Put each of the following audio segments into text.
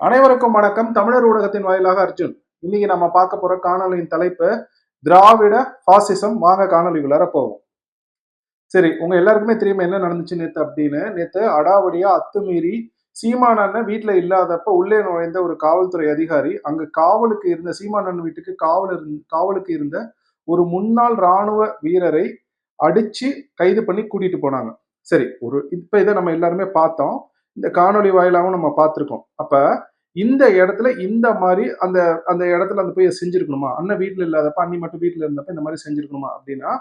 அனைவருக்கும் வணக்கம். தமிழர் ஊடகத்தின் வாயிலாக அர்ஜுன். இன்னைக்கு நம்ம பார்க்க போற காணொலியின் தலைப்பு திராவிட பாசிசம். வாங்க காணொலிக்குள்ளார போவோம். சரி உங்க எல்லாருக்குமே தெரியுமா என்ன நடந்துச்சு நேத்து அப்படின்னு? நேத்து அடாவடியா அத்துமீறி சீமானண்ணன் வீட்டுல இல்லாதப்ப உள்ளே நுழைந்த ஒரு காவல்துறை அதிகாரி அங்க காவலுக்கு இருந்த சீமானண்ணன் வீட்டுக்கு காவல் காவலுக்கு இருந்த ஒரு முன்னாள் ராணுவ வீரரை அடிச்சு கைது பண்ணி கூட்டிட்டு போனாங்க. சரி ஒரு இப்ப இதை நம்ம எல்லாருமே பார்த்தோம். இந்த காணொளி வாயிலாகவும் நம்ம பார்த்துருக்கோம். அப்போ இந்த இடத்துல இந்த மாதிரி அந்த அந்த இடத்துல அந்த போய் செஞ்சுருக்கணுமா? அண்ணன் வீட்டில் இல்லாதப்ப அண்ணி மட்டும் வீட்டில் இருந்தப்ப இந்த மாதிரி செஞ்சுருக்கணுமா அப்படின்னா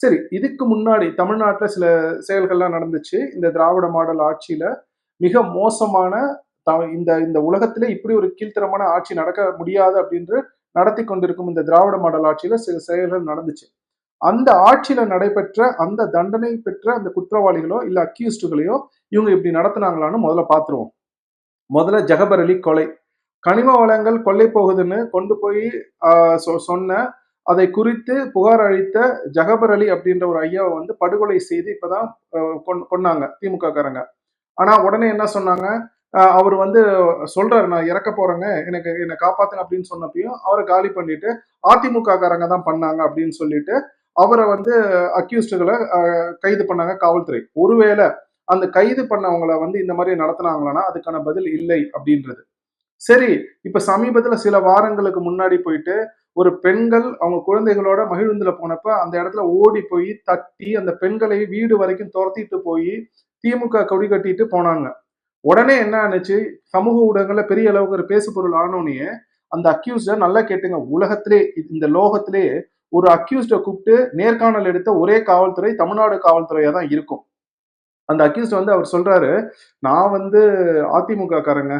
சரி இதுக்கு முன்னாடி தமிழ்நாட்டில் சில செயல்கள்லாம் நடந்துச்சு. இந்த திராவிட மாடல் ஆட்சியில் மிக மோசமான த- இந்த இந்த உலகத்திலே இப்படி ஒரு கீழ்த்தரமான ஆட்சி நடக்க முடியாது அப்படின்ற நடத்தி கொண்டிருக்கும் இந்த திராவிட மாடல் ஆட்சியில் சில செயல்கள் நடந்துச்சு. அந்த ஆட்சியில நடைபெற்ற அந்த தண்டனை பெற்ற அந்த குற்றவாளிகளோ இல்ல அக்யூஸ்டுகளையோ இவங்க இப்படி நடத்தினாங்களான்னு முதல்ல பார்த்துருவோம் முதல்ல ஜெகபர் அலி கொலை. கனிம வளங்கள் கொள்ளை போகுதுன்னு கொண்டு போய் ஆஹ், சொ- சொன்ன அதை குறித்து புகார் அளித்த ஜெகபர் அலி அப்படின்ற ஒரு ஐயாவை வந்து படுகொலை செய்து இப்பதான் கொன்னாங்க திமுக காரங்க ஆனா உடனே என்ன சொன்னாங்க? அவர் வந்து சொல்றாரு நான் இறக்க போறேங்க எனக்கு என்னை காப்பாத்துங்க அப்படின்னு சொன்னப்பையும் அவரை காலி பண்ணிட்டு அதிமுக காரங்க தான் பண்ணாங்க அப்படின்னு சொல்லிட்டு அவரை வந்து அக்யூஸ்டுகளை கைது பண்ணாங்க காவல்துறை. ஒருவேளை அந்த கைது பண்ணவங்கள வந்து இந்த மாதிரி நடத்தினாங்களான்னா அதுக்கான பதில் இல்லை அப்படின்றது. சரி இப்ப சமீபத்துல சில வாரங்களுக்கு முன்னாடி போயிட்டு ஒரு பெண்கள் அவங்க குழந்தைகளோட மகிழுந்துல போனப்ப அந்த இடத்துல ஓடி போய் தட்டி அந்த பெண்களை வீடு வரைக்கும் துரத்திட்டு போய் திமுக கொடி கட்டிட்டு போனாங்க. உடனே என்ன ஆனுச்சு? சமூக ஊடகங்கள்ல பெரிய அளவுக்கு ஒரு பேசு பொருள் ஆனோடனே அந்த அக்யூஸ்ட நல்லா கேட்டுங்க. உலகத்திலே இந்த லோகத்திலே ஒரு அக்யூஸ்ட கூப்பிட்டு நேர்காணல் எடுத்த ஒரே காவல்துறை தமிழ்நாடு காவல்துறையா தான் இருக்கும். அந்த அக்யூஸ்ட் வந்து அவர் சொல்றாரு நான் வந்து அதிமுக காரங்க.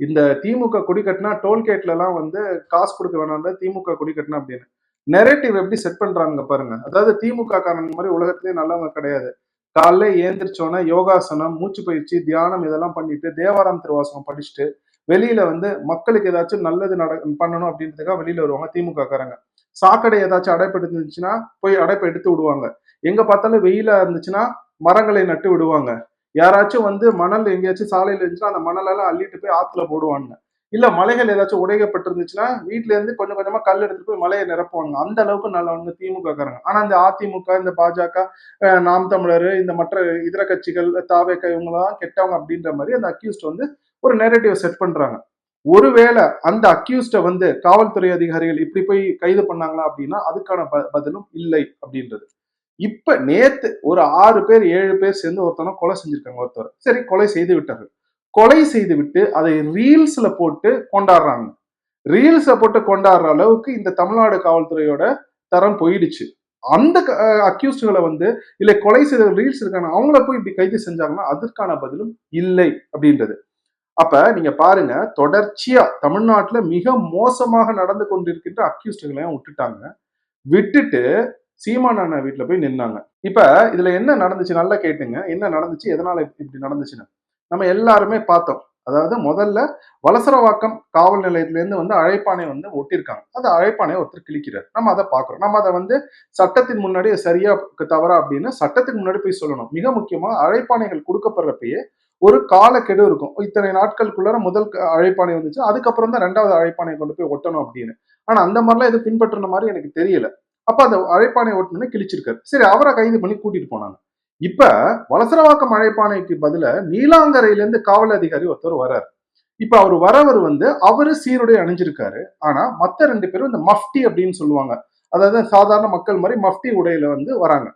இந்த திமுக கொடி கட்டினா டோல்கேட்ல எல்லாம் வந்து காசு கொடுக்க வேணாம்ல திமுக கொடி கட்டினா அப்படின்னு. நெரேட்டிவ் எப்படி செட் பண்றாங்க பாருங்க. அதாவது திமுக காரங்க மாதிரி உலகத்திலேயே நல்லவங்க கிடையாது. காலைல ஏந்திரிச்சோன்னே யோகாசனம் மூச்சு பயிற்சி தியானம் இதெல்லாம் பண்ணிட்டு தேவாரம் திருவாசகம் படிச்சுட்டு வெளியில வந்து மக்களுக்கு ஏதாச்சும் நல்லது நட பண்ணணும் அப்படின்றதுக்காக வெளியில வருவாங்க திமுக காரங்க. சாக்கடை ஏதாச்சும் அடைப்பு இருந்துச்சுன்னா போய் அடைப்பு எடுத்து விடுவாங்க. எங்க பார்த்தாலும் வெயிலா இருந்துச்சுன்னா மரங்களை நட்டு விடுவாங்க. யாராச்சும் வந்து மணல் எங்கேயாச்சும் சாலையில இருந்துச்சுன்னா அந்த மணலெல்லாம் அள்ளிட்டு போய் ஆத்துல போடுவாங்க. இல்ல மலைகள் ஏதாச்சும் உடைக்கப்பட்டிருந்துச்சுன்னா வீட்டுல இருந்து கொஞ்சம் கொஞ்சமா கல் எடுத்துட்டு போய் மலையை நிரப்புவாங்க. அந்த அளவுக்கு நல்லவங்க திமுக காரங்க. ஆனா இந்த அதிமுக இந்த பாஜக நாம் தமிழர் இந்த மற்ற இதர கட்சிகள் தாவேக்க இவங்களாம் கெட்டவங்க அப்படின்ற மாதிரி அந்த அக்யூஸ்ட் வந்து ஒரு நெரேட்டிவ் செட் பண்றாங்க. ஒருவேளை அந்த அக்யூஸ்ட வந்து காவல்துறை அதிகாரிகள் இப்படி போய் கைது பண்ணாங்களா அப்படின்னா அதுக்கான ப- பதிலும் இல்லை அப்படின்றது. இப்ப நேத்து ஒரு ஆறு பேர் ஏழு பேர் சேர்ந்து ஒருத்தனை கொலை செஞ்சிருக்காங்க ஒருத்தர். சரி கொலை செய்து விட்டார்கள். கொலை செய்து விட்டு அதை ரீல்ஸ்ல போட்டு கொண்டாடுறாங்க. ரீல்ஸ்ல போட்டு கொண்டாடுற அளவுக்கு இந்த தமிழ்நாடு காவல்துறையோட தரம் போயிடுச்சு. அந்த அக்யூஸ்டுகளை வந்து இல்லை கொலை செய்த ரீல்ஸ் இருக்காங்க அவங்கள போய் இப்படி கைது செஞ்சாங்கன்னா அதற்கான பதிலும் இல்லை அப்படின்றது. அப்ப நீங்க பாருங்க தொடர்ச்சியா தமிழ்நாட்டுல மிக மோசமாக நடந்து கொண்டிருக்கின்ற அக்யூஸ்டுகளையும் விட்டுட்டாங்க. விட்டுட்டு சீமான் அண்ணன் வீட்டுல போய் நின்னாங்க. இப்ப இதுல என்ன நடந்துச்சு? நல்லா கேட்டுங்க. என்ன நடந்துச்சு? எதனால இப்படி நடந்துச்சுன்னு. நம்ம எல்லாருமே பார்த்தோம். அதாவது முதல்ல வலசரவாக்கம் காவல் நிலையத்துல இருந்து வந்து அழைப்பானை வந்து ஒட்டியிருக்காங்க. அந்த அழைப்பானை ஒருத்தர் கிழிக்கிறார். நம்ம அதை பார்க்குறோம். நம்ம அதை வந்து சட்டத்தின் முன்னாடி சரியா தவறா அப்படின்னு சட்டத்துக்கு முன்னாடி போய் சொல்லணும். மிக முக்கியமா அழைப்பானைகள் கொடுக்கப்படுறப்பயே ஒரு காலக்கெடு இருக்கும். இத்தனை நாட்களுக்குள்ளார முதல் அழைப்பாணை அழைப்பானை வந்துச்சு. அதுக்கப்புறம் தான் ரெண்டாவது அழைப்பானை கொண்டு போய் ஒட்டணும் அப்படின்னு. ஆனா அந்த மாதிரிலாம் எதுவும் பின்பற்றின மாதிரி எனக்கு தெரியல. அப்ப அந்த அழைப்பானை ஓட்டுனே கிழிச்சிருக்காரு. சரி அவரை கைது பண்ணி கூட்டிட்டு போனாங்க. இப்ப வலசரவாக்கம் அழைப்பானைக்கு பதில நீலாங்கரையில இருந்து காவல் அதிகாரி ஒருத்தர் வர்றாரு இப்ப அவர் வரவர் வந்து அவரு சீருடை அணிஞ்சிருக்காரு. ஆனா மத்த ரெண்டு பேரும் இந்த மஃப்டி அப்படின்னு சொல்லுவாங்க. அதாவது சாதாரண மக்கள் மாதிரி மஃப்டி உடையில வந்து வராங்க.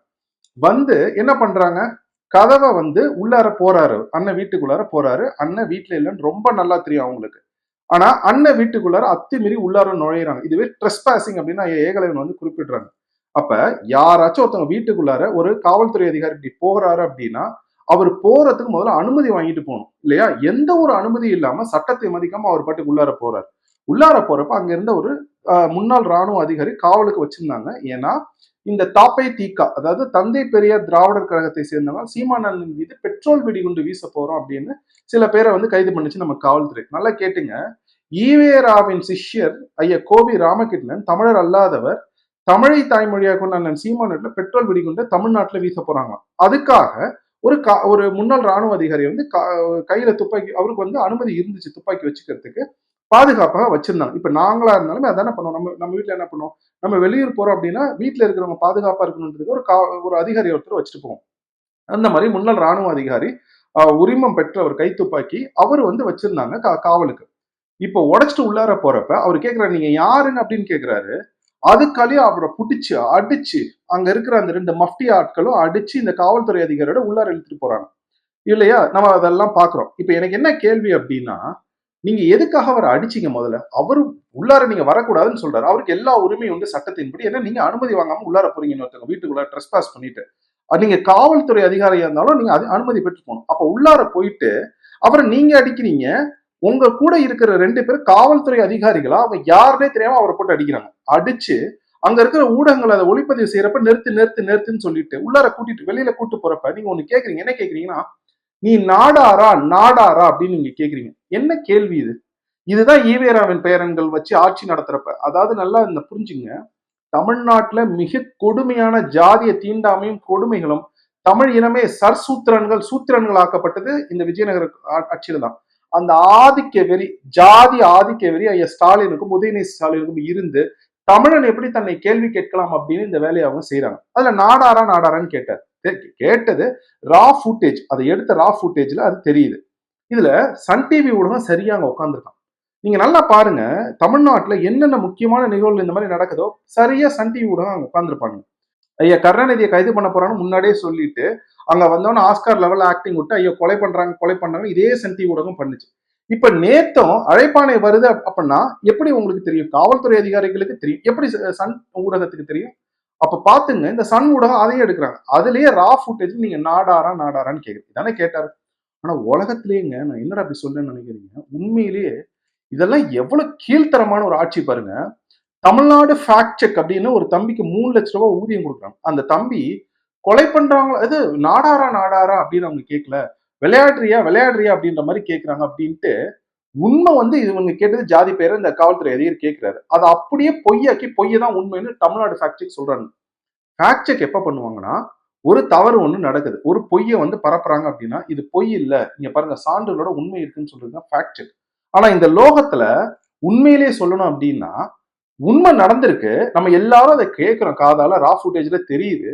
வந்து என்ன பண்றாங்க? கதவை வந்து உள்ளார போறாரு அண்ணன் வீட்டுக்குள்ளார போறாரு. அண்ணன் வீட்டுல இல்லைன்னு ரொம்ப நல்லா தெரியும் அவங்களுக்கு. ஆனா அண்ணன் வீட்டுக்குள்ளார அத்துமீறி உள்ளார நுழையிறாங்க. இதுவே ட்ரெஸ்பாசிங் அப்படின்னு ஏகலைவன் வந்து குறிப்பிடுறாங்க. அப்ப யாராச்சும் ஒருத்தவங்க வீட்டுக்குள்ளார ஒரு காவல்துறை அதிகாரி இப்படி போறாரு அப்படின்னா அவர் போறதுக்கு முதல்ல அனுமதி வாங்கிட்டு போகணும் இல்லையா? எந்த ஒரு அனுமதி இல்லாம சட்டத்தை மதிக்காம அவர் பாட்டுக்கு உள்ளார போறாரு. உள்ளார போறப்ப அங்க இருந்த ஒரு ஆஹ், முன்னாள் ராணுவ அதிகாரி காவலுக்கு வச்சிருந்தாங்க. ஏன்னா இந்த தாப்பை தீக்கா அதாவது தந்தை பெரியார் திராவிடர் கழகத்தை சேர்ந்தவங்க சீமானந்தன் மீது பெட்ரோல் வெடிகுண்டு வீச போறோம் அப்படின்னு சில பேரை வந்து கைது பண்ணுச்சு நம்ம காவல்துறை. நல்லா கேட்டுங்க. ஈவேராவின் சிஷ்யர் ஐயா கோபி ராமகிருஷ்ணன் தமிழர் அல்லாதவர் தமிழை தாய்மொழியாக கொண்ட அண்ணன் சீமானில் பெட்ரோல் வெடிகுண்டு தமிழ்நாட்டுல வீச போறாங்களாம். அதுக்காக ஒரு கா- ஒரு முன்னாள் ராணுவ அதிகாரி வந்து கையில துப்பாக்கி அவருக்கு வந்து அனுமதி இருந்துச்சு துப்பாக்கி வச்சுக்கிறதுக்கு. பாதுகாப்பாக வச்சிருந்தாங்க. இப்ப நாங்களா இருந்தாலுமே அதானே பண்ணுவோம். நம்ம நம்ம வீட்டில் என்ன பண்ணுவோம்? நம்ம வெளியூர் போறோம் அப்படின்னா வீட்டில் இருக்கிறவங்க பாதுகாப்பா இருக்கணுன்றதுக்கு ஒரு கா- ஒரு அதிகாரி ஒருத்தர் வச்சுட்டு போவோம். அந்த மாதிரி முன்னாள் ராணுவ அதிகாரி உரிமம் பெற்ற ஒரு கைத்துப்பாக்கி அவர் வந்து வச்சிருந்தாங்க கா- காவலுக்கு. இப்போ உடச்சிட்டு உள்ளார போறப்ப அவர் கேக்குறாரு நீங்க யாருன்னு? அப்படின்னு கேக்குறாரு. அதுக்காலேயே அவரை பிடிச்சி அடிச்சு அங்க இருக்கிற அந்த ரெண்டு மஃப்டி ஆட்களும் அடிச்சு இந்த காவல்துறை அதிகாரியோட உள்ளார இழுத்துட்டு போறாங்க. இல்லையா? நம்ம அதெல்லாம் பாக்குறோம். இப்போ எனக்கு என்ன கேள்வி அப்படின்னா நீங்க எதுக்காக அவரை அடிச்சீங்க முதல்ல? அவரு உள்ளார நீங்க வரக்கூடாதுன்னு சொல்றாரு. அவருக்கு எல்லா உரிமையும் உண்டு சட்டத்தின்படி. ஏன்னா நீங்க அனுமதி வாங்காம உள்ளார போறீங்கன்னு ஒருத்தவங்க வீட்டுக்குள்ள ட்ரெஸ் பாஸ் பண்ணிட்டு நீங்க காவல்துறை அதிகாரியா இருந்தாலும் நீங்க அது அனுமதி பெற்று போகணும். அப்ப உள்ளார போயிட்டு அவரை நீங்க அடிக்கிறீங்க. உங்க கூட இருக்கிற ரெண்டு பேரும் காவல்துறை அதிகாரிகளா? அவங்க யாருனே தெரியாம அவரை போட்டு அடிக்கிறாங்க. அடிச்சு அங்க இருக்கிற ஊடகங்கள் அதை ஒளிப்பதிவு செய்யறப்ப நிறுத்து நிறுத்து நிறுத்துன்னு சொல்லிட்டு உள்ளார கூட்டிட்டு வெளியில கூட்டு போறப்ப நீங்க ஒண்ணு கேக்குறீங்க. என்ன கேக்குறீங்கன்னா நீ நாடாரா நாடாரா அப்படின்னு நீங்க கேக்குறீங்க. என்ன கேள்வி இது? இதுதான் ஈவேராவின் பேரன்கள் வச்சு ஆட்சி நடத்துறப்ப. அதாவது நல்லா இந்த புரிஞ்சுங்க. தமிழ்நாட்டுல மிக கொடுமையான ஜாதிய தீண்டாமையும் கொடுமைகளும் தமிழ் இனமே சர்சூத்திரன்கள் சூத்திரன்கள் ஆக்கப்பட்டது இந்த விஜயநகர ஆட்சியில தான். அந்த ஆதிக்க வெறி ஜாதி ஆதிக்க வெறி ஐயா ஸ்டாலினுக்கும் உதயநிதி ஸ்டாலினுக்கும் இருந்து தமிழன் எப்படி தன்னை கேள்வி கேட்கலாம் அப்படின்னு இந்த வேலையை அவங்க செய்யறாங்க அதுல நாடாரா நாடாரான்னு கேட்டார். கேட்டது ரா ஃபுட்டேஜ் அதை எடுத்த ரா ஃபுட்டேஜ்ல அது தெரியுது. இதுல சன் டிவி ஊடகம் சரியா அங்க உட்காந்துருக்கான் நீங்க நல்லா பாருங்க தமிழ்நாட்டுல என்னென்ன முக்கியமான நிகழ்வுகள் இந்த மாதிரி நடக்குதோ சரியா சன் டிவி ஊடகம் அங்க உட்காந்துருப்பாங்க ஐயா கருணாநிதியை கைது பண்ண போறான்னு முன்னாடியே சொல்லிட்டு அங்க வந்தோன்னு ஆஸ்கார் லெவல் ஆக்டிங் விட்டு ஐயோ கொலை பண்றாங்க கொலை பண்றாங்க இதே சன் டிவி ஊடகம் பண்ணுச்சு. இப்ப நேத்தும் அழைப்பானை வருது அப்படின்னா எப்படி உங்களுக்கு தெரியும்? காவல்துறை அதிகாரிகளுக்கு தெரியும். எப்படி சன் ஊடகத்துக்கு தெரியும்? அப்ப பாத்துங்க இந்த சன் ஊடகம் அதையும் எடுக்கிறாங்க. அதுலயே ரா ஃபுட்டேஜ் நீங்க நாடாரா நாடாரான்னு கேக்குறீங்க தானே கேட்டாரு. ஆனா உலகத்திலேயேங்க நான் என்னடா அப்படி சொல்றேன்னு நினைக்கிறீங்க? உண்மையிலேயே இதெல்லாம் எவ்வளவு கீழ்த்தரமான ஒரு ஆட்சி பாருங்க. தமிழ்நாடு ஃபேக்ட் செக் அப்படின்னு ஒரு தம்பிக்கு மூணு லட்ச ரூபாய் ஊதியம் கொடுக்குறாங்க. அந்த தம்பி கொலை பண்றாங்களா இது நாடாரா நாடாரா அப்படின்னு அவங்க கேட்கல விளையாடுறியா விளையாடுறியா அப்படின்ற மாதிரி கேட்கறாங்க அப்படின்ட்டு உண்மை வந்து இது இவங்க கேட்டது ஜாதி பேர் இந்த காவல்துறை அதிகாரி கேட்கிறாரு. அதை அப்படியே பொய்யாக்கி பொய்யை தான் உண்மைன்னு தமிழ்நாடு ஃபேக்ட் செக் சொல்றாங்க. ஃபேக்ட் செக் எப்ப பண்ணுவாங்கன்னா ஒரு தவறு ஒண்ணு நடக்குது. ஒரு பொய்யை வந்து பரப்புறாங்க அப்படின்னா இது பொய் இல்லை. நீங்க பாருங்க சான்றுகளோட உண்மை இருக்குன்னு சொல்றது தான் ஃபேக்ட் செக் ஆனா இந்த லோகத்துல உண்மையிலேயே சொல்லணும் அப்படின்னா உண்மை நடந்திருக்கு. நம்ம எல்லாரும் அதை கேட்கிறோம். காதால ரா ஃபுட்டேஜ்ல தெரியுது.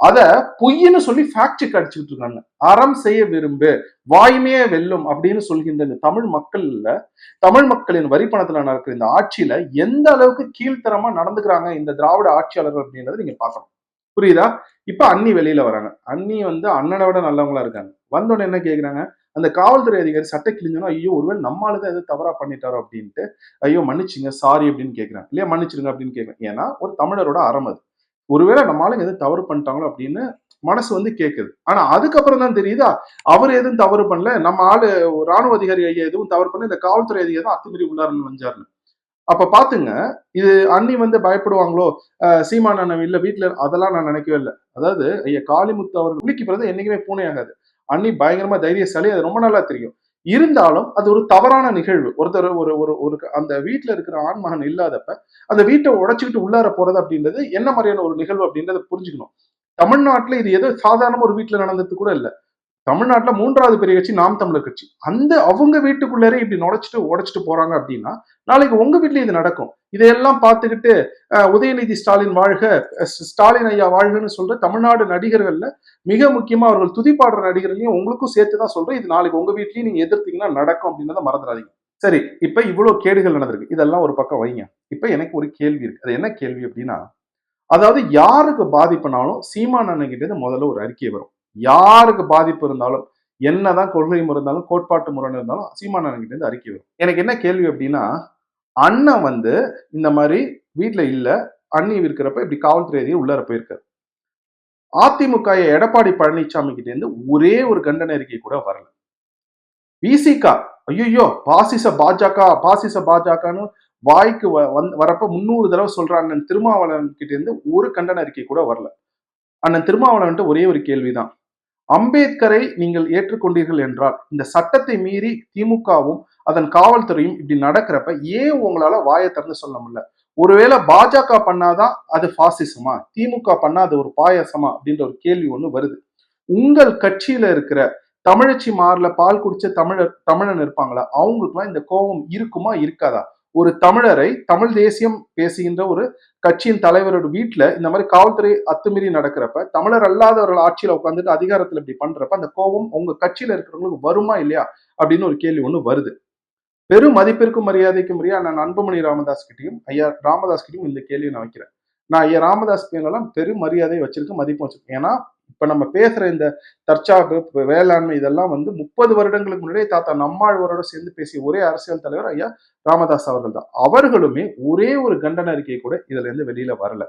அத பொய்ன்னு சொல்லி ஃபேக்ட் செக் இருக்காங்க. அறம் செய்ய விரும்பு வாய்மையே வெல்லும் அப்படின்னு சொல்கின்ற இந்த தமிழ் மக்கள்ல தமிழ் மக்களின் வரி பணத்துல நடக்கிற இந்த ஆட்சியில எந்த அளவுக்கு கீழ்த்தரமா நடந்துக்கிறாங்க இந்த திராவிட ஆட்சியாளர்கள் அப்படின்றத நீங்க பார்க்கணும். புரியுதா? இப்ப அண்ணி வெளியில வராங்க. அண்ணி வந்து அண்ணனை விட நல்லவங்களா இருக்காங்க. வந்தோடனே என்ன கேக்குறாங்க? அந்த காவல்துறை அதிகாரி சட்டை கிழிஞ்சோன்னா ஐயோ ஒருவேளை நம்மளுதான் எது தவறா பண்ணிட்டாரோ அப்படின்ட்டு ஐயோ மன்னிச்சுங்க சாரி அப்படின்னு கேக்குறாங்க. இல்லையா? மன்னிச்சிருங்க அப்படின்னு கேக்குறேன் ஏன்னா ஒரு தமிழரோட அறம் அது. ஒருவேளை நம்ம ஆளுங்க எதுவும் தவறு பண்ணிட்டாங்களோ அப்படின்னு மனசு வந்து கேட்குது ஆனா அதுக்கப்புறம் தான் தெரியுதா? அவர் எதுவும் தவறு பண்ணல. நம்ம ஆளு ஒரு ராணுவ அதிகாரி ஐயா எதுவும் தவறு பண்ணல. இந்த காவல்துறை அதிகாரி தான் அத்துமீறி உள்ளாருன்னு வந்தாருன்னு அப்ப பாத்துங்க இது அண்ணி வந்து பயப்படுவாங்களோ? சீமா நான் அண்ணன் இல்ல வீட்டுல அதெல்லாம் நான் நினைக்கவே இல்லை. அதாவது ஐயா காளிமுத்து அவர்கள் புலிக்கு பிறகு என்னைக்குமே பூனை ஆகாது. அண்ணி பயங்கரமா தைரியசாலி அது ரொம்ப நல்லா தெரியும். இருந்தாலும் அது ஒரு தவறான நிகழ்வு. ஒருத்தர் ஒரு ஒரு ஒரு அந்த வீட்டில் இருக்கிற ஆண்மகன் இல்லாதப்ப அந்த வீட்டை உடைச்சிக்கிட்டு உள்ளார போறது அப்படின்றது என்ன மாதிரியான ஒரு நிகழ்வு அப்படின்றத புரிஞ்சுக்கணும். தமிழ்நாட்டில் இது ஏதோ சாதாரண ஒரு வீட்டில் நடந்தது கூட இல்லை. தமிழ்நாட்டில் மூன்றாவது பெரிய கட்சி நாம் தமிழர் கட்சி. அந்த அவங்க வீட்டுக்குள்ளேரே இப்படி நுழைச்சிட்டு உடைச்சிட்டு போறாங்க அப்படின்னா நாளைக்கு உங்க வீட்லயும் இது நடக்கும். இதையெல்லாம் பார்த்துக்கிட்டு உதயநிதி ஸ்டாலின் வாழ்க ஸ்டாலின் ஐயா வாழ்கன்னு சொல்ற தமிழ்நாடு நடிகர்கள்ல மிக முக்கியமா அவர்கள் துதிப்பாடுற நடிகர்களையும் உங்களுக்கும் சேர்த்து தான் சொல்றேன். இது நாளைக்கு உங்க வீட்லயும் நீங்க எதிர்த்தீங்கன்னா நடக்கும் அப்படின்றத மறந்துடாதீங்க. சரி இப்ப இவ்வளவு கேடுகள் நடந்திருக்கு. இதெல்லாம் ஒரு பக்கம் வைங்க. இப்ப எனக்கு ஒரு கேள்வி இருக்கு. அது என்ன கேள்வி அப்படின்னா அதாவது யாருக்கு பாதிப்புனாலும் சீமான் அண்ணன் முதல்ல ஒரு அறிக்கை வரும். யாருக்கு பாதிப்பு இருந்தாலும் என்னதான் கொள்கை முறை இருந்தாலும் கோட்பாட்டு முறை இருந்தாலும் சீமான் இருந்து அறிக்கை வரும். எனக்கு என்ன கேள்வி அப்படின்னா அண்ணன் வந்து இந்த மாதிரி வீட்டில் இல்ல அண்ணி இருக்கிறப்ப இப்படி காவல்துறை அதிகாரி உள்ளார போயிருக்காரு. அதிமுக எடப்பாடி பழனிசாமி கிட்ட இருந்து ஒரே ஒரு கண்டன அறிக்கை கூட வரல. விசிகா ஐயோ பாசிச பாஜக பாசிச பாஜகன்னு வாய்க்கு வ- வரப்ப முந்நூறு தடவை சொல்றான் அண்ணன் திருமாவளவன் கிட்ட இருந்து ஒரு கண்டன அறிக்கை கூட வரல. அண்ணன் திருமாவளவன்ட்டு ஒரே ஒரு கேள்விதான். அம்பேத்கரை நீங்கள் ஏற்றுக்கொண்டீர்கள் என்றால் இந்த சட்டத்தை மீறி திமுகவும் அதன் காவல்துறையும் இப்படி நடக்கிறப்ப ஏன் உங்களால வாயை திறந்து சொல்ல முடியல? ஒருவேளை பாஜக பண்ணாதான் அது பாசிசமா திமுக பண்ணா அது ஒரு பாயாசமா? அப்படின்ற ஒரு கேள்வி ஒண்ணு வருது. உங்கள் கட்சியில இருக்கிற தமிழச்சி மாறல பால் குடிச்ச தமிழர் தமிழன் இருப்பாங்களா? அவங்களுக்குலாம் இந்த கோபம் இருக்குமா இருக்காதா? ஒரு தமிழரை தமிழ் தேசியம் பேசுகின்ற ஒரு கட்சியின் தலைவரோட வீட்டுல இந்த மாதிரி காவல்துறை அத்துமீறி நடக்கிறப்ப தமிழர் அல்லாதவர்கள் ஆட்சியில உட்காந்துட்டு அதிகாரத்துல இப்படி பண்றப்ப அந்த கோபம் உங்க கட்சியில இருக்கிறவங்களுக்கு வருமா இல்லையா அப்படின்னு ஒரு கேள்வி ஒண்ணு வருது. பெரும் மதிப்பிற்கும் மரியாதைக்கும் முறையா நான் அன்புமணி ராமதாஸ் கிட்டையும் ஐயா ராமதாஸ் கிட்டையும் இந்த கேள்வியை நான் வைக்கிறேன். நான் ஐயா ராமதாஸ் பேரெல்லாம் பெரும் மரியாதை வச்சிருக்கேன் மதிப்பு வச்சிருக்கேன். ஏன்னா இப்ப நம்ம பேசுற இந்த தற்சார்பு வேளாண்மை இதெல்லாம் வந்து முப்பது வருடங்களுக்கு முன்னாடியே தாத்தா நம்மாழ்வாரோட சேர்ந்து பேசிய ஒரே அரசியல் தலைவர் ஐயா ராமதாஸ் அவர்கள் தான். அவர்களுமே ஒரே ஒரு கண்டன அறிக்கை கூட இதுல இருந்து வெளியில வரல.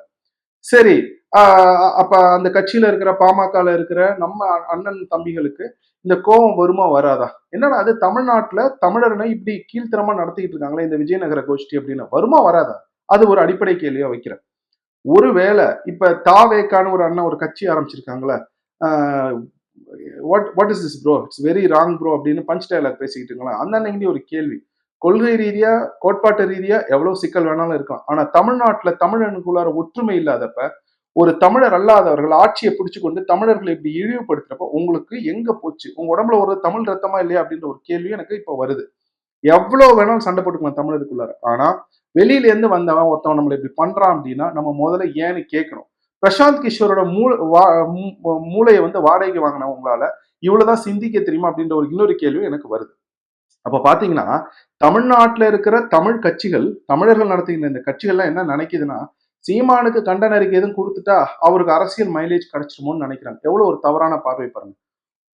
சரி ஆஹ் அப்ப அந்த கட்சியில இருக்கிற பாமகல இருக்கிற நம்ம அண்ணன் தம்பிகளுக்கு இந்த கோபம் வருமா வராதா? என்னடா அது தமிழ்நாட்டுல தமிழர்னை இப்படி கீழ்த்தரமா நடத்திக்கிட்டு இருக்காங்களே இந்த விஜயநகர கோஷ்டி அப்படின்னு வருமா வராதா? அது ஒரு அடிப்படை கேள்வியா வைக்கிறேன். ஒருவேளை இப்ப தாவேக்கான ஒரு அண்ணன் ஒரு கட்சி ஆரம்பிச்சிருக்காங்களே what what is this bro it's very wrong bro அப்படின்னு பஞ்ச் டயலாக் பேசிக்கிட்டு இருக்கலாம். அந்த அன்னைக்கு ஒரு கேள்வி. கொள்கை ரீதியா கோட்பாட்டு ரீதியா எவ்வளவு சிக்கல் வேணாலும் இருக்கலாம். ஆனா தமிழ்நாட்டுல தமிழனுக்குள்ளார ஒற்றுமை இல்லாதப்ப ஒரு தமிழர் அல்லாதவர்கள் ஆட்சியை பிடிச்சு கொண்டு தமிழர்களை இப்படி இழிவுபடுத்துறப்ப உங்களுக்கு எங்க போச்சு? உங்க உடம்புல ஒரு தமிழ் ரத்தமா இல்லையா அப்படின்ற ஒரு கேள்வி எனக்கு இப்ப வருது. எவ்வளவு வேணாலும் சண்டை போட்டுக்கலாம் தமிழருக்குள்ளார. ஆனா வெளியில இருந்து வந்தவன் ஒருத்தவன் நம்மளை இப்படி பண்றான் அப்படின்னா நம்ம முதல்ல ஏன்னு கேட்கணும். பிரசாந்த் கிஷோரோட மூளை மூளையை வந்து வாடகைக்கு வாங்கினவங்களால இவ்வளவுதான் சிந்திக்க தெரியுமா அப்படின்ற ஒரு இன்னொரு கேள்வி எனக்கு வருது. அப்ப பாத்தீங்கன்னா தமிழ்நாட்டுல இருக்கிற தமிழ் கட்சிகள் தமிழர்கள் நடத்துகின்ற இந்த கட்சிகள்லாம் என்ன நினைக்குதுன்னா சீமானுக்கு கண்டன அறிக்கை எதுவும் கொடுத்துட்டா அவருக்கு அரசியல் மைலேஜ் கிடைச்சிருமோன்னு நினைக்கிறாங்க. எவ்வளவு ஒரு தவறான பார்வை பாருங்க.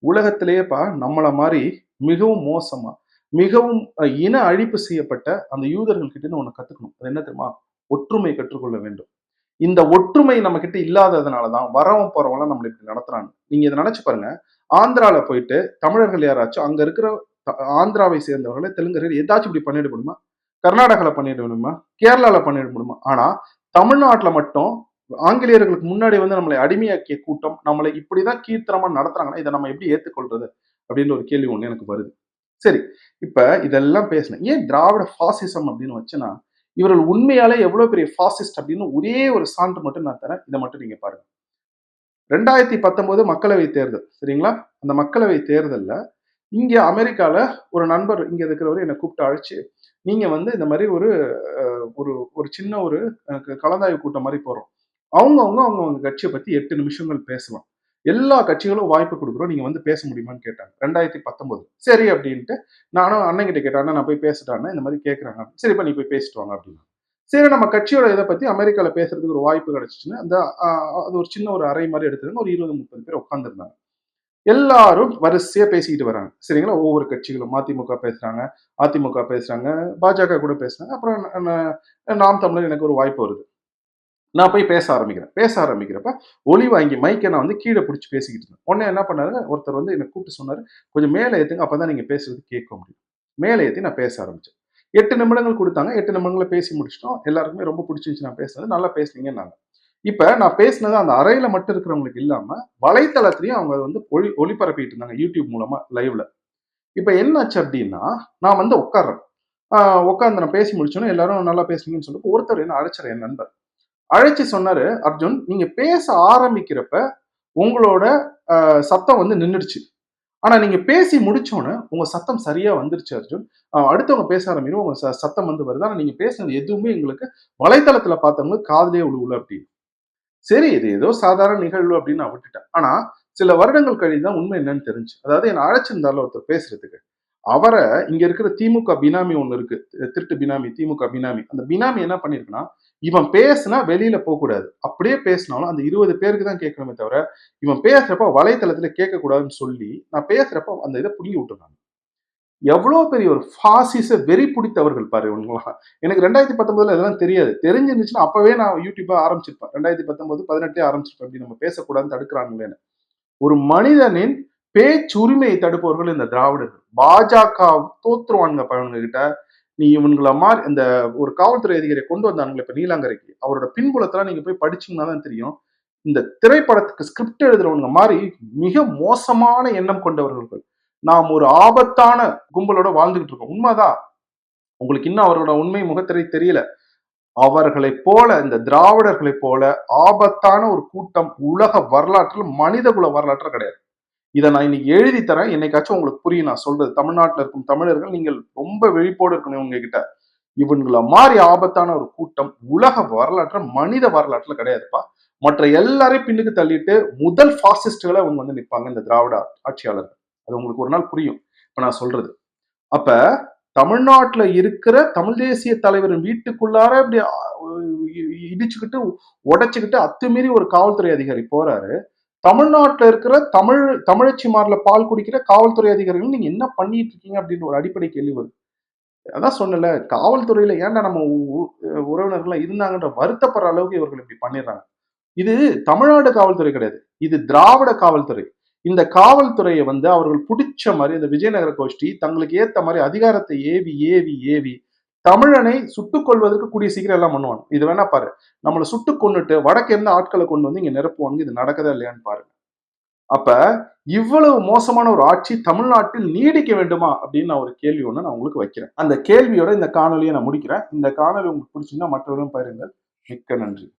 உலகத்திலேயேப்பா நம்மள மாதிரி மிகவும் மோசமா மிகவும் இன அழிப்பு செய்யப்பட்ட அந்த யூதர்கள் கிட்ட இருந்து கற்றுக்கணும் அது என்ன தெரியுமா? ஒற்றுமை கற்றுக்கொள்ள வேண்டும். இந்த ஒற்றுமை நம்ம கிட்ட இல்லாததுனாலதான் வரவன் போறவங்களாம் நம்மளை இப்படி நடத்துறாங்க. நீங்க இதை நினைச்சு பாருங்க. ஆந்திரால போயிட்டு தமிழர்கள் யாராச்சும் அங்க இருக்கிற ஆந்திராவை சேர்ந்தவர்களை தெலுங்கர்கள் ஏதாச்சும் இப்படி பண்ணிட முடியுமா? கர்நாடகாவில் பண்ணிட முடியுமா? கேரளாவில் பண்ணிட முடியுமா? ஆனா தமிழ்நாட்டில் மட்டும் ஆங்கிலேயர்களுக்கு முன்னாடி வந்து நம்மளை அடிமையாக்கிய கூட்டம் நம்மளை இப்படிதான் கீர்த்தனமா நடத்துறாங்கன்னா இதை நம்ம எப்படி ஏற்றுக்கொள்றது அப்படின்ற ஒரு கேள்வி ஒன்று எனக்கு வருது. சரி இப்ப இதெல்லாம் பேசினேன். ஏன் திராவிட பாசிசம் அப்படின்னு வச்சுன்னா இவர்கள் உண்மையாலே எவ்வளவு பெரிய ஃபாசிஸ்ட் அப்படின்னு ஒரே ஒரு சான்று மட்டும் நான் தரேன். இதை மட்டும் நீங்க பாருங்க. ரெண்டாயிரத்தி பத்தொன்பது மக்களவை தேர்தல் சரிங்களா? அந்த மக்களவை தேர்தல்ல இங்கே அமெரிக்காவில் ஒரு நண்பர் இங்க இருக்கிறவர் என்னை கூப்பிட்டு அழைச்சு நீங்க வந்து இந்த மாதிரி ஒரு ஒரு ஒரு சின்ன ஒரு கலந்தாய்வு கூட்டம் மாதிரி போகிறோம் அவங்கவுங்க அவங்கவுங்க கட்சியை பத்தி எட்டு நிமிஷங்கள் பேசலாம். எல்லா கட்சிகளும் வாய்ப்பு கொடுக்குறோம். நீங்க வந்து பேச முடியுமான்னு கேட்டாங்க. ரெண்டாயிரத்தி பத்தொன்பது சரி அப்படின்ட்டு நானும் அண்ணன் கிட்ட கேட்டேன் நான் போய் பேசிட்டான்னு இந்த மாதிரி கேட்குறாங்க சரிப்பா நீ போய் பேசிட்டு வாங்க அப்படின்னா. சரி நம்ம கட்சியோட இதை பத்தி அமெரிக்காவில் பேசுறதுக்கு ஒரு வாய்ப்பு கிடைச்சிச்சுன்னு அந்த அது ஒரு சின்ன ஒரு அறை மாதிரி எடுத்துருந்தாங்க. ஒரு இருபது முப்பது பேர் உட்காந்துருந்தாங்க எல்லாரும் வரிசையா பேசிக்கிட்டு வராங்க. சரிங்களா? ஒவ்வொரு கட்சிகளும் மதிமுக பேசுறாங்க அதிமுக பேசுறாங்க பாஜக கூட பேசுறாங்க. அப்புறம் நாம் தமிழர் எனக்கு ஒரு வாய்ப்பு வருது. நான் போய் பேச ஆரம்பிக்கிறேன். பேச ஆரம்பிக்கிறப்ப ஒளி வாங்கி மைக்கை நான் வந்து கீழே பிடிச்சி பேசிக்கிட்டு இருந்தேன். உடனே என்ன பண்ணாரு? ஒருத்தர் வந்து என்னை கூப்பிட்டு சொன்னார் கொஞ்சம் மேலே ஏற்றுங்க அப்போ தான் நீங்கள் பேசுறது கேட்க முடியும் மேலே ஏற்றி நான் பேச ஆரம்பித்தேன் எட்டு நிமிடங்கள் கொடுத்தாங்க. எட்டு நிமிடங்களை பேசி முடிச்சிட்டோம். எல்லாருக்குமே ரொம்ப பிடிச்சிருந்துச்சு நான் பேசுனது. நல்லா பேசுனீங்கன்னாங்க. இப்போ நான் பேசினது அந்த அறையில் மட்டும் இருக்கிறவங்களுக்கு இல்லாமல் வலைத்தளத்திலையும் அவங்க வந்து ஒளி ஒளிபரப்பிட்டு இருந்தாங்க யூடியூப் மூலமாக லைவ்ல இப்போ என்னாச்சு அப்படின்னா நான் வந்து உட்காடுறேன் உட்காந்து நான் பேசி முடிச்சோன்னே எல்லாரும் நல்லா பேசுனீங்கன்னு சொல்லிட்டு ஒருத்தர் என்ன அழைச்சிட என் நண்பர். அழைச்சி சொன்னாரு அர்ஜுன் நீங்க பேச ஆரம்பிக்கிறப்ப உங்களோட சத்தம் வந்து நின்றுடுச்சு ஆனா நீங்க பேசி முடிச்சோன்னு உங்க சத்தம் சரியா வந்துருச்சு அர்ஜுன். அடுத்தவங்க பேச ஆரம்பிக்கும் உங்க சத்தம் வந்து வருது. ஆனா நீங்க பேசுனது எதுவுமே எங்களுக்கு வலைத்தளத்துல பார்த்தவங்களுக்கு காதலே உழுவுல அப்படின்னு. சரி இது ஏதோ சாதாரண நிகழ்வு அப்படின்னு நான் விட்டுட்டேன். ஆனா சில வருடங்கள் கழிந்து தான் உண்மை என்னன்னு தெரிஞ்சு. அதாவது என்ன அழைச்சிருந்தாலும் ஒருத்தர் பேசுறதுக்கு. அவரை இங்க இருக்கிற திமுக பினாமி ஒண்ணு இருக்கு. திருட்டு பினாமி திமுக பினாமி. அந்த பினாமி என்ன பண்ணிருக்குன்னா இவன் பேசுனா வெளியில போகக்கூடாது. அப்படியே பேசினாலும் அந்த இருபது பேருக்கு தான் கேட்கணுமே தவிர இவன் பேசுறப்ப வலைத்தளத்துல கேட்கக்கூடாதுன்னு சொல்லி நான் பேசுறப்ப அந்த இதை புள்ளி விட்டுருந்தாங்க எவ்வளோ பெரிய ஒரு ஃபாசிச வெறி பிடித்தவர்கள் பாரு இவங்களாம். எனக்கு ரெண்டாயிரத்தி பத்தொன்பதுல இதெல்லாம் தெரியாது. தெரிஞ்சிருந்துச்சுன்னா அப்பவே நான் யூடியூப்பை ஆரம்பிச்சிருப்பேன். ரெண்டாயிரத்தி பத்தொன்பது பதினெட்டே ஆரம்பிச்சிருப்பேன். அப்படி நம்ம பேசக்கூடாதுன்னு தடுக்கிறாங்களேன்னு ஒரு மனிதனின் பேச்சுரிமையை தடுப்பவர்கள் இந்த திராவிடர்கள். பாஜக தோத்துருவானுங்க பழங்க கிட்ட. நீ இவங்களை மாதிரி இந்த ஒரு காவல்துறை அதிகாரியை கொண்டு வந்தானுங்களே இப்ப நீலாங்கரைக்கு அவரோட பின்புலத்தெல்லாம் நீங்க போய் படிச்சீங்கன்னா தான் தெரியும். இந்த திரைப்படத்துக்கு ஸ்கிரிப்ட் எழுதுறவங்க மாதிரி மிக மோசமான எண்ணம் கொண்டவர்கள். நாம் ஒரு ஆபத்தான கும்பலோட வாழ்ந்துகிட்டு இருக்கோம். உண்மைதான். உங்களுக்கு இன்னும் அவரோட உண்மை முகத்திரை தெரியல. அவர்களை போல இந்த திராவிடர்களை போல ஆபத்தான ஒரு கூட்டம் உலக வரலாற்றில் மனித குல வரலாற்று கிடையாது. இதை நான் இன்னைக்கு எழுதி தரேன். என்னைக்காச்சும் உங்களுக்கு புரியும். நான் சொல்றது தமிழ்நாட்டில் இருக்கும் தமிழர்கள் நீங்கள் ரொம்ப விழிப்போடு இருக்கணும் உங்ககிட்ட. இவங்கள மாதிரி ஆபத்தான ஒரு கூட்டம் உலக வரலாற்று மனித வரலாற்றுல கிடையாதுப்பா. மற்ற எல்லாரையும் பின்னுக்கு தள்ளிட்டு முதல் ஃபாசிஸ்டுகளை அவங்க வந்து நிற்பாங்க இந்த திராவிட ஆட்சியாளர்கள். அது உங்களுக்கு ஒரு நாள் புரியும். இப்ப நான் சொல்றது. அப்ப தமிழ்நாட்டுல இருக்கிற தமிழ் தேசிய தலைவரின் வீட்டுக்குள்ளார இப்படி இடிச்சுக்கிட்டு உடைச்சுக்கிட்டு அத்துமீறி ஒரு காவல்துறை அதிகாரி போறாரு. தமிழ்நாட்டில் இருக்கிற தமிழ் தமிழச்சிமாரில் பால் குடிக்கிற காவல்துறை அதிகாரிகள் நீங்கள் என்ன பண்ணிட்டு இருக்கீங்க அப்படின்னு ஒரு அடிப்படை கேள்வி வருது. அதான் சொன்னல காவல்துறையில ஏன்டா நம்ம உறவினர்கள்லாம் இருந்தாங்கன்ற வருத்தப்படுற அளவுக்கு இவர்கள் இப்படி பண்ணிடுறாங்க. இது தமிழ்நாடு காவல்துறை கிடையாது. இது திராவிட காவல்துறை. இந்த காவல்துறையை வந்து அவர்கள் பிடிச்ச மாதிரி இந்த விஜயநகர கோஷ்டி தங்களுக்கு ஏத்த மாதிரி அதிகாரத்தை ஏவி ஏவி ஏவி தமிழனை சுட்டுக் கொள்வதற்கு கூடிய சீக்கிரம் எல்லாம் பண்ணுவாங்க இது வேணா பாரு. நம்மளை சுட்டு கொண்டுட்டு வடக்கு இருந்த ஆட்களை கொண்டு வந்து இங்க நிரப்புவாங்க இது நடக்கதா இல்லையான்னு பாருங்க அப்ப இவ்வளவு மோசமான ஒரு ஆட்சி தமிழ்நாட்டில் நீடிக்க வேண்டுமா அப்படின்னு நான் ஒரு கேள்வி ஒன்று நான் உங்களுக்கு வைக்கிறேன். அந்த கேள்வியோட இந்த காணொலியை நான் முடிக்கிறேன். இந்த காணொலி உங்களுக்கு பிடிச்சிருந்தா மற்றவர்களும் பாருங்கள் மிக்க நன்றி.